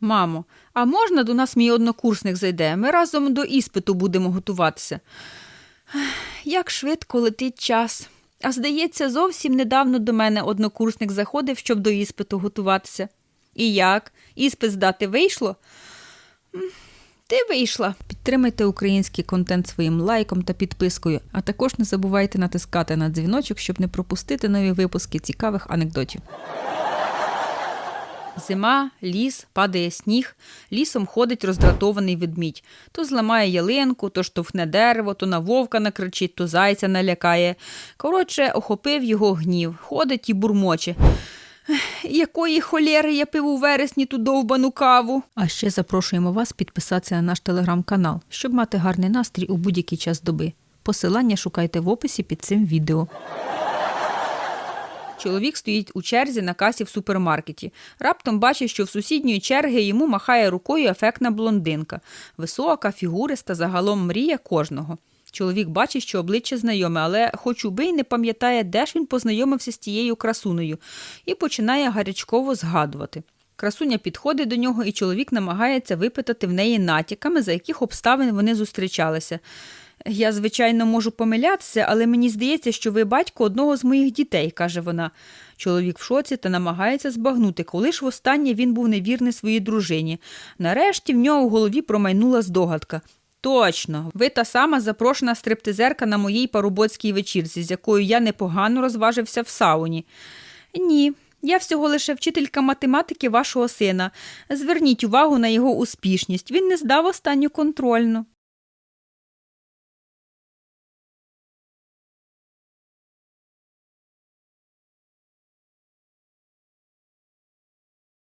Мамо, а можна до нас мій однокурсник зайде? Ми разом до іспиту будемо готуватися. Як швидко летить час. А здається, зовсім недавно до мене однокурсник заходив, щоб до іспиту готуватися. І як? Іспит здати вийшло? Ти вийшла. Підтримайте український контент своїм лайком та підпискою, а також не забувайте натискати на дзвіночок, щоб не пропустити нові випуски цікавих анекдотів. Зима, ліс, падає сніг, лісом ходить роздратований ведмідь. То зламає ялинку, то штовхне дерево, то на вовка накричить, то зайця налякає. Коротше, охопив його гнів, ходить і бурмоче. Якої холєри я пив у вересні ту довбану каву. А ще запрошуємо вас підписатися на наш телеграм-канал, щоб мати гарний настрій у будь-який час доби. Посилання шукайте в описі під цим відео. Чоловік стоїть у черзі на касі в супермаркеті. Раптом бачить, що в сусідньої черги йому махає рукою ефектна блондинка. Висока, фігуриста, загалом мрія кожного. Чоловік бачить, що обличчя знайоме, але хоч убий не пам'ятає, де ж він познайомився з тією красунею, і починає гарячково згадувати. Красуня підходить до нього, і чоловік намагається випитати в неї натяками, за яких обставин вони зустрічалися. Я, звичайно, можу помилятися, але мені здається, що ви батько одного з моїх дітей, каже вона. Чоловік в шоці та намагається збагнути, коли ж востаннє він був невірний своїй дружині. Нарешті в нього в голові промайнула здогадка. Точно, ви та сама запрошена стриптизерка на моїй парубоцькій вечірці, з якою я непогано розважився в сауні. Ні, я всього лише вчителька математики вашого сина. Зверніть увагу на його успішність. Він не здав останню контрольну.